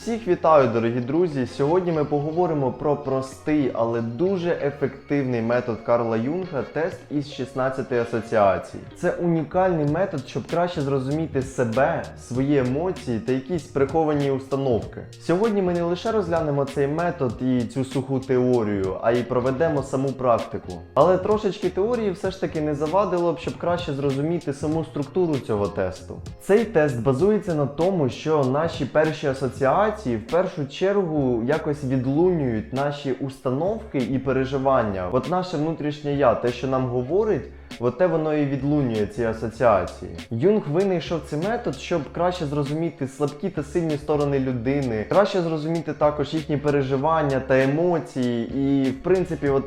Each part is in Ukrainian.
Всіх вітаю, дорогі друзі! Сьогодні ми поговоримо про простий, але дуже ефективний метод Карла Юнга тест із 16 асоціацій. Це унікальний метод, щоб краще зрозуміти себе, свої емоції та якісь приховані установки. Сьогодні ми не лише розглянемо цей метод і цю суху теорію, а й проведемо саму практику. Але трошечки теорії все ж таки не завадило б, щоб краще зрозуміти саму структуру цього тесту. Цей тест базується на тому, що наші перші асоціації в першу чергу якось відлунюють наші установки і переживання. От наше внутрішнє я, те, що нам говорить. От те воно і відлунює ці асоціації. Юнг винайшов цей метод, щоб краще зрозуміти слабкі та сильні сторони людини, краще зрозуміти також їхні переживання та емоції, і в принципі, от.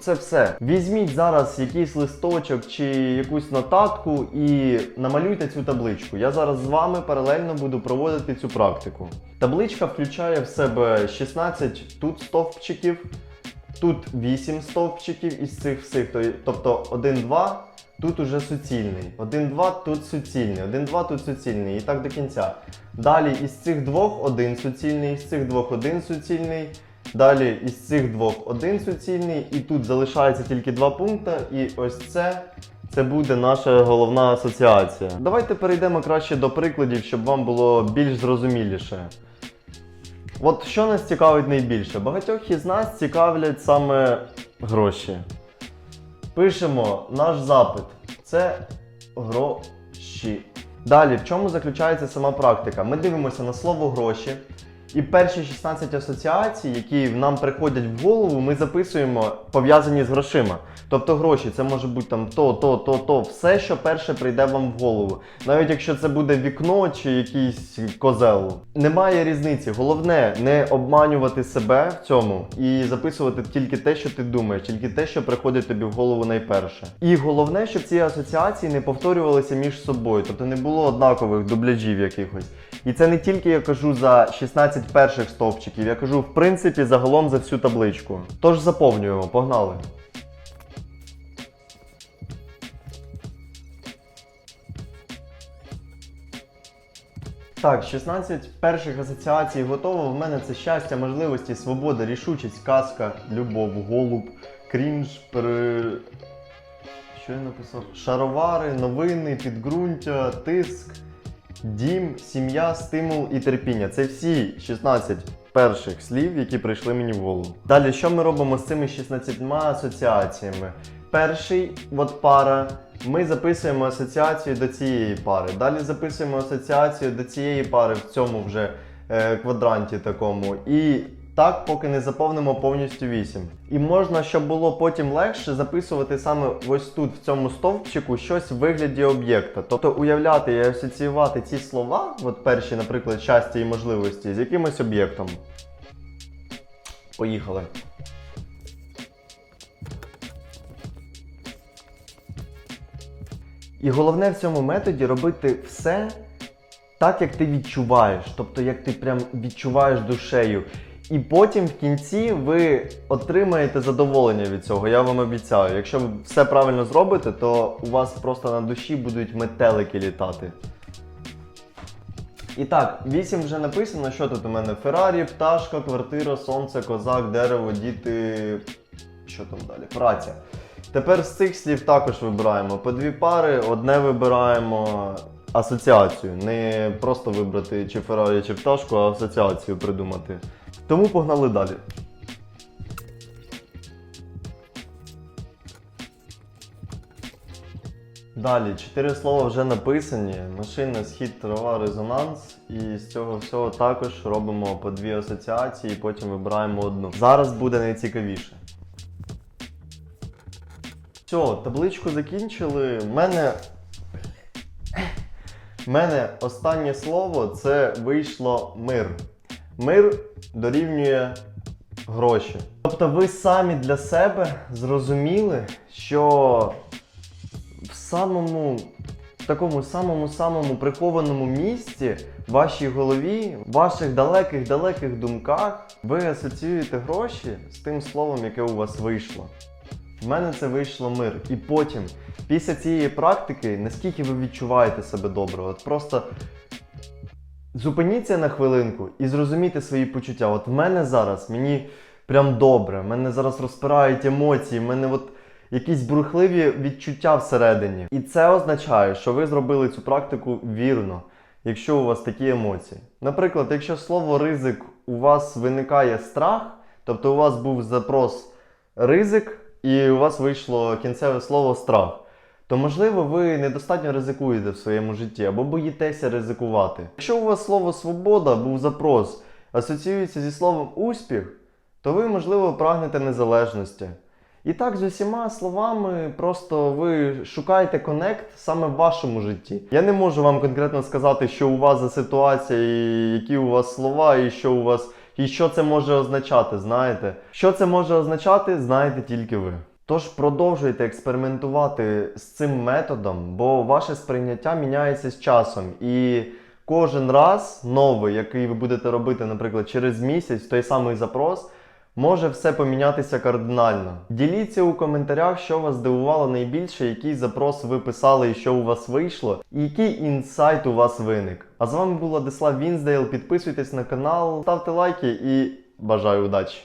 Це все. Візьміть зараз якийсь листочок чи якусь нотатку і намалюйте цю табличку. Я зараз з вами паралельно буду проводити цю практику. Табличка включає в себе 16 тут стовпчиків, тут 8 стовпчиків із цих всіх. Тобто 1, 2, тут уже суцільний. 1, 2, тут суцільний, 1, 2, тут суцільний. І так до кінця. Далі із цих двох один суцільний, із цих двох один суцільний. Далі із цих двох один суцільний, і тут залишається тільки два пункти, і ось це. Це буде наша головна асоціація. Давайте перейдемо краще до прикладів, щоб вам було більш зрозуміліше. От що нас цікавить найбільше? Багатьох із нас цікавлять саме гроші. Пишемо наш запит. Це гроші. Далі, в чому заключається сама практика? Ми дивимося на слово гроші. І перші 16 асоціацій, які нам приходять в голову, ми записуємо пов'язані з грошима. Тобто гроші, це може бути там то, то, то, то, все, що перше прийде вам в голову. Навіть якщо це буде вікно чи якийсь козел. Немає різниці. Головне не обманювати себе в цьому і записувати тільки те, що ти думаєш, тільки те, що приходить тобі в голову найперше. І головне, щоб ці асоціації не повторювалися між собою, тобто не було однакових дубляжів якихось. І це не тільки я кажу за 16 перших стовпчиків, я кажу в принципі загалом за всю табличку. Тож заповнюємо, погнали. Так, 16 перших асоціацій готово. В мене це щастя, можливості, свобода, рішучість, казка, любов, голуб, крінж, пере... Що я написав? Шаровари, новини, підґрунтя, тиск, дім, сім'я, стимул і терпіння. Це всі 16 перших слів, які прийшли мені в голову. Далі, що ми робимо з цими 16 асоціаціями? Перший, от пара. Ми записуємо асоціацію до цієї пари. Далі записуємо асоціацію до цієї пари в цьому вже е, квадранті такому. І так, поки не заповнимо повністю 8. І можна, щоб було потім легше, записувати саме ось тут, в цьому стовпчику, щось в вигляді об'єкта. Тобто уявляти і асоціювати ці слова, от перші, наприклад, щастя і можливості, з якимось об'єктом. Поїхали. І головне в цьому методі робити все так, як ти відчуваєш, тобто як ти прям відчуваєш душею. І потім в кінці ви отримаєте задоволення від цього, я вам обіцяю. Якщо ви все правильно зробите, то у вас просто на душі будуть метелики літати. І так, 8 вже написано, що тут у мене? Феррарі, пташка, квартира, сонце, козак, дерево, діти. Що там далі? Праця. Тепер з цих слів також вибираємо по дві пари, одне вибираємо асоціацію. Не просто вибрати чи Феррарі, чи пташку, а асоціацію придумати. Тому погнали далі. Далі, чотири слова вже написані: машина, схід, трава, резонанс. І з цього всього також робимо по дві асоціації, і потім вибираємо одну. Зараз буде найцікавіше. Все, табличку закінчили. В мене. В мене останнє слово це вийшло мир. Мир дорівнює гроші. Тобто ви самі для себе зрозуміли, що в самому такому самому самому прихованому місці в вашій голові, в ваших далеких-далеких думках, ви асоціюєте гроші з тим словом, яке у вас вийшло. В мене це вийшло мир. І потім, після цієї практики, наскільки ви відчуваєте себе добре, от просто Зупиніться на хвилинку і зрозумійте свої почуття. От в мене зараз мені прям добре, в мене зараз розпирають емоції, в мене от якісь бурхливі відчуття всередині. І це означає, що ви зробили цю практику вірно, якщо у вас такі емоції. Наприклад, якщо слово ризик у вас виникає страх, тобто у вас був запрос ризик, і у вас вийшло кінцеве слово страх. То можливо ви недостатньо ризикуєте в своєму житті або боїтеся ризикувати. Якщо у вас слово свобода був запрос, асоціюється зі словом успіх, то ви, можливо, прагнете незалежності. І так з усіма словами, просто ви шукаєте конект саме в вашому житті. Я не можу вам конкретно сказати, що у вас за ситуація, і які у вас слова, і що у вас, і що це може означати. Знаєте, що це може означати, знаєте тільки ви. Тож продовжуйте експериментувати з цим методом, бо ваше сприйняття міняється з часом. І кожен раз новий, який ви будете робити, наприклад, через місяць, той самий запрос, може все помінятися кардинально. Діліться у коментарях, що вас здивувало найбільше, який запрос ви писали і що у вас вийшло, і який інсайт у вас виник. А з вами був Владислав Вінздейл. Підписуйтесь на канал, ставте лайки і бажаю удачі!